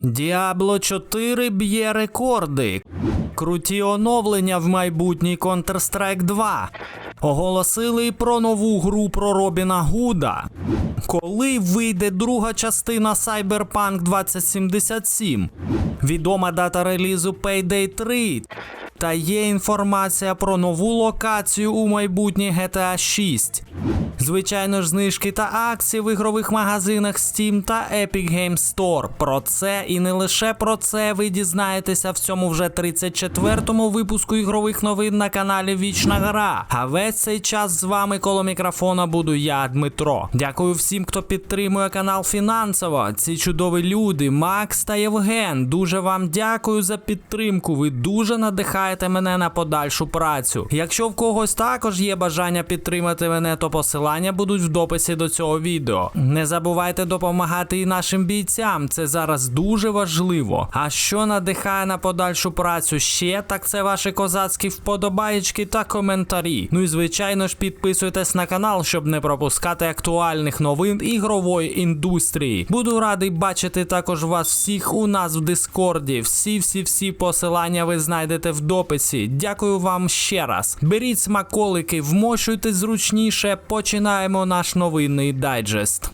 Діабло 4 б'є рекорди. Круті оновлення в майбутній Counter-Strike 2. Оголосили й про нову гру про Робіна Гуда. Коли вийде друга частина Cyberpunk 2077? Відома дата релізу Payday 3. Та є інформація про нову локацію у майбутній GTA 6. Звичайно ж, знижки та акції в ігрових магазинах Steam та Epic Games Store. Про це і не лише про це ви дізнаєтеся в цьому вже 34-му випуску ігрових новин на каналі Вічна Гра. А весь цей час з вами коло мікрофона буду я, Дмитро. Дякую всім, хто підтримує канал фінансово. Ці чудові люди, Макс та Євген. Дуже вам дякую за підтримку. Ви дуже надихаєте мене на подальшу працю. Якщо в когось також є бажання підтримати мене, то посилання будуть в дописі до цього відео. Не забувайте допомагати і нашим бійцям. Це зараз дуже важливо. А що надихає на подальшу працю ще, так це ваші козацькі вподобаєчки та коментарі. Ну і звичайно ж підписуйтесь на канал, щоб не пропускати актуальних новин ігрової індустрії. Буду радий бачити також вас всіх у нас в Дискорді. Всі, всі, всі посилання ви знайдете в дописі. Дякую вам ще раз. Беріть смаколики, вмощуйте зручніше. Починаємо наш новинний дайджест.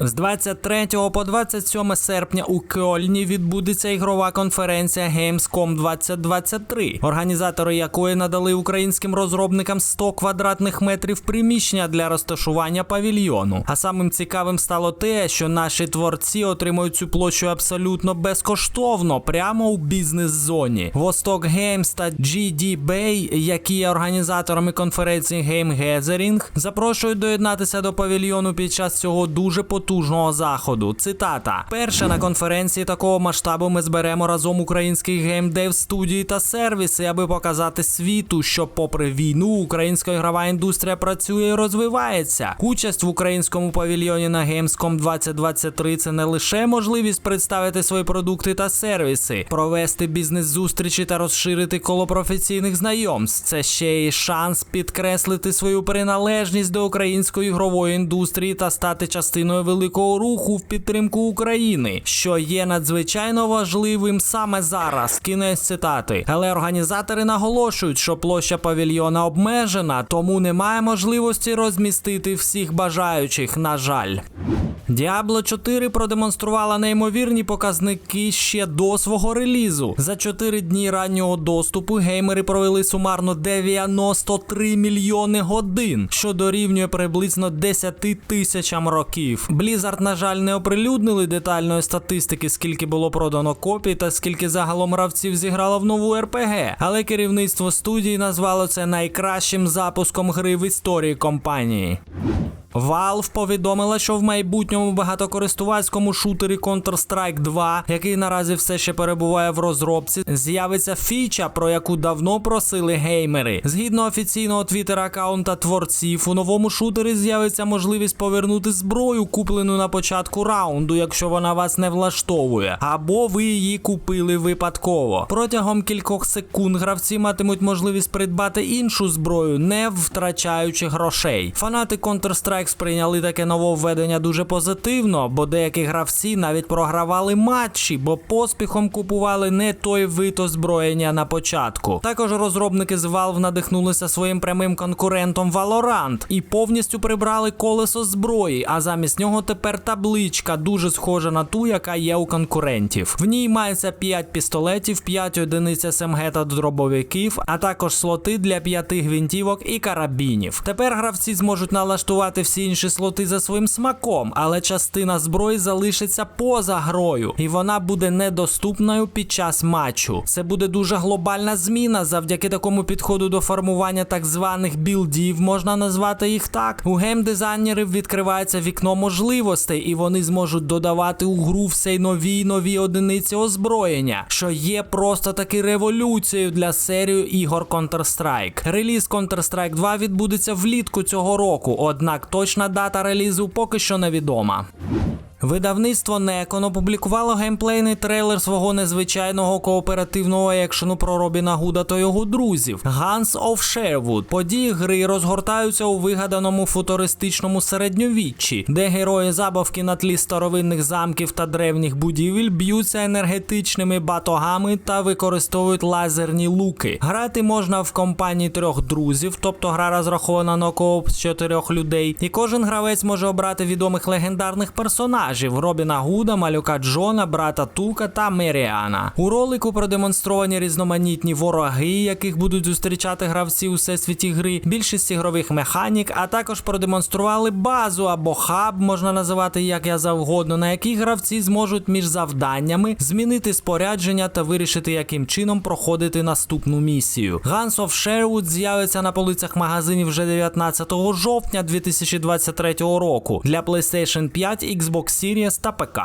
З 23 по 27 серпня у Кьольні відбудеться ігрова конференція Gamescom 2023, організатори якої надали українським розробникам 100 квадратних метрів приміщення для розташування павільйону. А самим цікавим стало те, що наші творці отримують цю площу абсолютно безкоштовно, прямо у бізнес-зоні. Vostok Games та GD Bay, які є організаторами конференції Game Gathering, запрошують доєднатися до павільйону під час цього дуже потужного заходу. Цитата: перше на конференції такого масштабу ми зберемо разом українські геймдев студії та сервіси, аби показати світу, що, попри війну, українська ігрова індустрія працює і розвивається. Участь в українському павільйоні на Gamescom 2023 – це не лише можливість представити свої продукти та сервіси, провести бізнес-зустрічі та розширити коло професійних знайомств. Це ще й шанс підкреслити свою приналежність до української ігрової індустрії та стати частиною великого руху в підтримку України, що є надзвичайно важливим саме зараз. Кінець цитати. Але організатори наголошують, що площа павільйона обмежена, тому немає можливості розмістити всіх бажаючих. На жаль. Diablo 4 продемонструвала неймовірні показники ще до свого релізу. За 4 дні раннього доступу геймери провели сумарно 93 мільйони годин, що дорівнює приблизно 10 тисячам років. Blizzard, на жаль, не оприлюднили детальної статистики, скільки було продано копій та скільки загалом гравців зіграло в нову РПГ, але керівництво студії назвало це найкращим запуском гри в історії компанії. Valve повідомила, що в майбутньому багатокористувацькому шутері Counter-Strike 2, який наразі все ще перебуває в розробці, з'явиться фіча, про яку давно просили геймери. Згідно офіційного твіттер аккаунта творців, у новому шутері з'явиться можливість повернути зброю, куплену на початку раунду, якщо вона вас не влаштовує, або ви її купили випадково. Протягом кількох секунд гравці матимуть можливість придбати іншу зброю, не втрачаючи грошей. Фанати Counter-Strike сприйняли таке нововведення дуже позитивно, бо деякі гравці навіть програвали матчі, бо поспіхом купували не той вид озброєння на початку. Також розробники з Valve надихнулися своїм прямим конкурентом Valorant і повністю прибрали колесо зброї, а замість нього тепер табличка, дуже схожа на ту, яка є у конкурентів. В ній мається 5 пістолетів, 5 одиниць СМГ та дробовиків, а також слоти для 5 гвинтівок і карабінів. Тепер гравці зможуть налаштувати всі інші слоти за своїм смаком, але частина зброї залишиться поза грою, і вона буде недоступною під час матчу. Це буде дуже глобальна зміна завдяки такому підходу до формування так званих білдів, можна назвати їх так. У геймдизайнерів відкривається вікно можливостей, і вони зможуть додавати у гру все й нові й нові одиниці озброєння, що є просто таки революцією для серії ігор Counter-Strike. Реліз Counter-Strike 2 відбудеться влітку цього року, однак точна дата релізу поки що невідома. Видавництво Некон опублікувало геймплейний трейлер свого незвичайного кооперативного екшену про Робіна Гуда та його друзів Guns of Sherwood. Події гри розгортаються у вигаданому футуристичному середньовіччі, де герої забавки на тлі старовинних замків та древніх будівель б'ються енергетичними батогами та використовують лазерні луки. Грати можна в компанії трьох друзів, тобто гра розрахована на кооп з чотирьох людей, і кожен гравець може обрати відомих легендарних персонажів Робіна Гуда, малюка Джона, брата Тука та Меріана. У ролику продемонстровані різноманітні вороги, яких будуть зустрічати гравці у всесвіті гри, більшість ігрових механік, а також продемонстрували базу або хаб, можна називати як я завгодно, на якій гравці зможуть між завданнями змінити спорядження та вирішити, яким чином проходити наступну місію. Guns of Sherwood з'явиться на полицях магазинів вже 19 жовтня 2023 року для PlayStation 5, Xbox Series та ПК.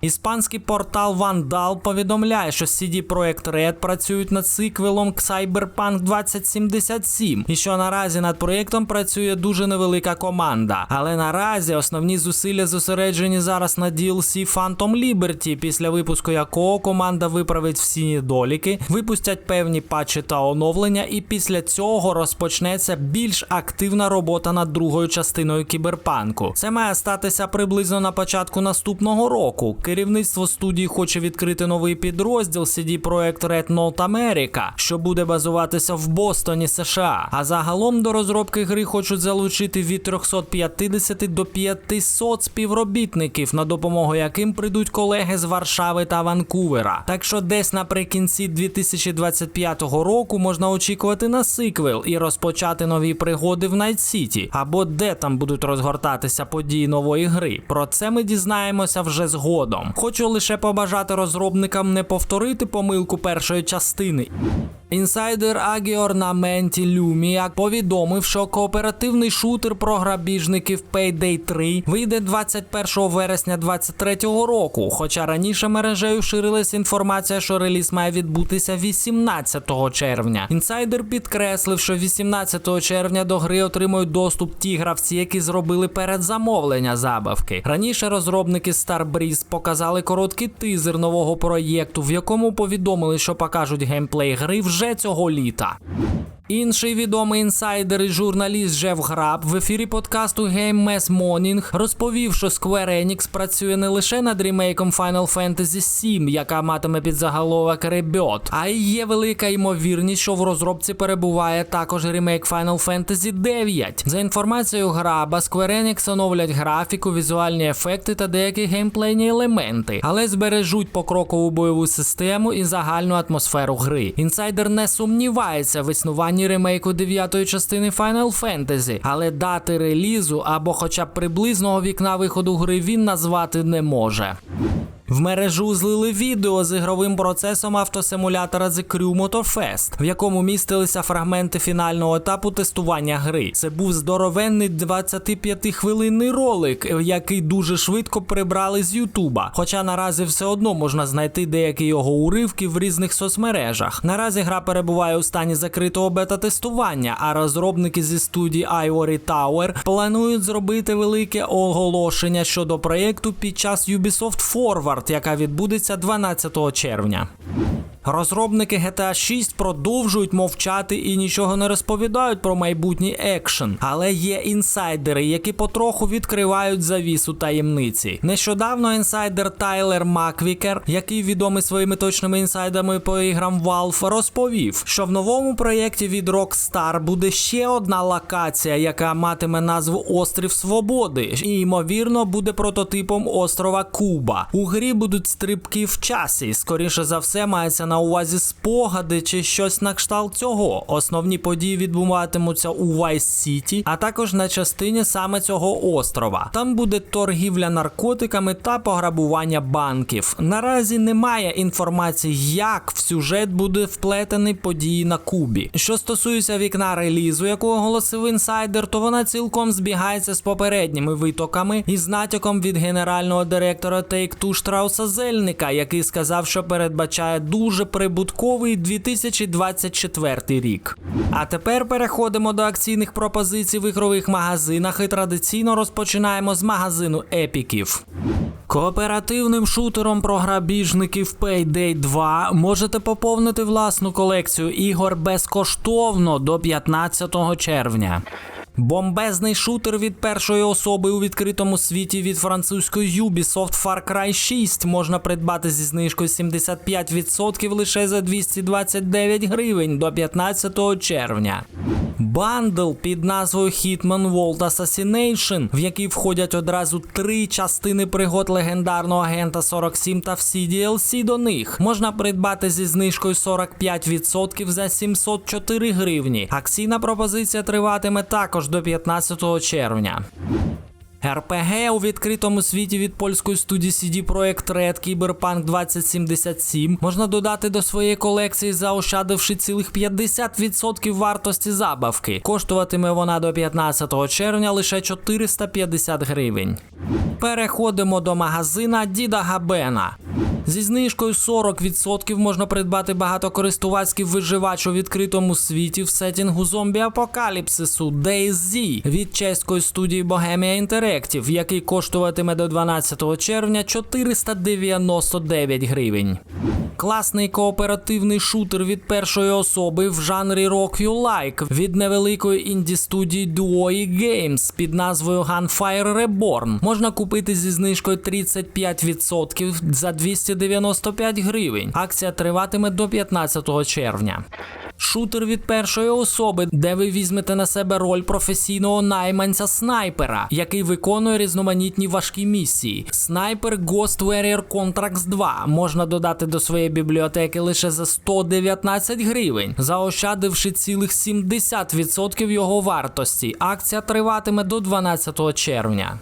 Іспанський портал Vandal повідомляє, що CD Projekt Red працюють над сиквелом Cyberpunk 2077, і що наразі над проєктом працює дуже невелика команда. Але наразі основні зусилля зосереджені зараз на DLC Phantom Liberty, після випуску якого команда виправить всі недоліки, випустять певні патчі та оновлення, і після цього розпочнеться більш активна робота над другою частиною кіберпанку. Це має статися приблизно на початку наступного року. Керівництво студії хоче відкрити новий підрозділ CD Projekt Red North America, що буде базуватися в Бостоні, США. А загалом до розробки гри хочуть залучити від 350 до 500 співробітників, на допомогу яким прийдуть колеги з Варшави та Ванкувера. Так що десь наприкінці 2025 року можна очікувати на сиквел і розпочати нові пригоди в Найт Сіті, або де там будуть розгортатися події нової гри. Про це ми дізнаємося вже згодом. Хочу лише побажати розробникам не повторити помилку першої частини. Інсайдер Агіор на Менті Люміак повідомив, що кооперативний шутер про грабіжників Payday 3 вийде 21 вересня 2023 року. Хоча раніше мережею ширилась інформація, що реліз має відбутися 18 червня. Інсайдер підкреслив, що 18 червня до гри отримують доступ ті гравці, які зробили передзамовлення забавки. Раніше розробники Starbreeze показали короткий тизер нового проєкту, в якому повідомили, що покажуть геймплей гри вже цього літа. Інший відомий інсайдер і журналіст Жев Граб в ефірі подкасту Game Mess Morning розповів, що Square Enix працює не лише над ремейком Final Fantasy VII, яка матиме під заголовок Rebirth, а й є велика ймовірність, що в розробці перебуває також ремейк Final Fantasy 9. За інформацією Граба, Square Enix оновлять графіку, візуальні ефекти та деякі геймплейні елементи, але збережуть покрокову бойову систему і загальну атмосферу гри. Інсайдер не сумнівається в існуванні ремейку дев'ятої частини Final Fantasy, але дати релізу або хоча б приблизного вікна виходу гри він назвати не може. В мережу злили відео з ігровим процесом автосимулятора The Crew Motorfest, в якому містилися фрагменти фінального етапу тестування гри. Це був здоровенний 25-хвилинний ролик, який дуже швидко прибрали з Ютуба. Хоча наразі все одно можна знайти деякі його уривки в різних соцмережах. Наразі гра перебуває у стані закритого бета-тестування, а розробники зі студії Ivory Tower планують зробити велике оголошення щодо проєкту під час Ubisoft Forward, яка відбудеться 12 червня. Розробники GTA 6 продовжують мовчати і нічого не розповідають про майбутній екшен, але є інсайдери, які потроху відкривають завісу таємниці. Нещодавно інсайдер Тайлер Маквікер, який відомий своїми точними інсайдами по іграм Valve, розповів, що в новому проєкті від Rockstar буде ще одна локація, яка матиме назву Острів Свободи, і ймовірно буде прототипом острова Куба. У грі будуть стрибки в часі. Скоріше за все, мається на увазі спогади чи щось на кшталт цього. Основні події відбуватимуться у Vice City, а також на частині саме цього острова. Там буде торгівля наркотиками та пограбування банків. Наразі немає інформації, як в сюжет буде вплетений події на Кубі. Що стосується вікна релізу, яку оголосив інсайдер, то вона цілком збігається з попередніми витоками і з натяком від генерального директора Take-Two Штрауса Зельника, який сказав, що передбачає дуже дуже прибутковий 2024 рік. А тепер переходимо до акційних пропозицій в ігрових магазинах і традиційно розпочинаємо з магазину епіків. Кооперативним шутером про грабіжників Payday 2 можете поповнити власну колекцію ігор безкоштовно до 15 червня. Бомбезний шутер від першої особи у відкритому світі від французької Ubisoft Far Cry 6 можна придбати зі знижкою 75% лише за 229 гривень до 15 червня. Бандл під назвою Hitman World Assassination, в який входять одразу три частини пригод легендарного агента 47 та всі DLC до них, можна придбати зі знижкою 45% за 704 гривні. Акційна пропозиція триватиме також до 15 червня. РПГ у відкритому світі від польської студії CD Projekt Red Cyberpunk 2077 можна додати до своєї колекції, заощадивши цілих 50% вартості забавки. Коштуватиме вона до 15 червня лише 450 гривень. Переходимо до магазина Діда Габена. Зі знижкою 40% можна придбати багатокористувацький виживач у відкритому світі в сетінгу зомбі-апокаліпсису DayZ від чеської студії Bohemia Interactive, який коштуватиме до 12 червня 499 гривень. Класний кооперативний шутер від першої особи в жанрі Rock You Like від невеликої інді студії Duoi Games під назвою Gunfire Reborn можна купити зі знижкою 35% за 295 гривень. Акція триватиме до 15 червня. Шутер від першої особи, де ви візьмете на себе роль професійного найманця снайпера, який виконує різноманітні важкі місії. Снайпер Ghost Warrior Contracts 2 можна додати до своєї бібліотеки лише за 119 гривень, заощадивши цілих 70% його вартості. Акція триватиме до 12 червня.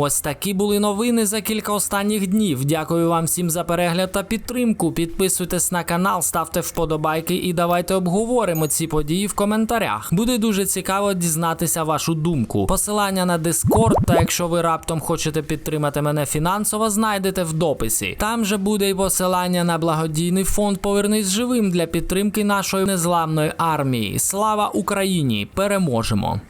Ось такі були новини за кілька останніх днів. Дякую вам всім за перегляд та підтримку. Підписуйтесь на канал, ставте вподобайки і давайте обговоримо ці події в коментарях. Буде дуже цікаво дізнатися вашу думку. Посилання на Discord, та якщо ви раптом хочете підтримати мене фінансово, знайдете в дописі. Там же буде й посилання на благодійний фонд Повернись живим для підтримки нашої незламної армії. Слава Україні! Переможемо!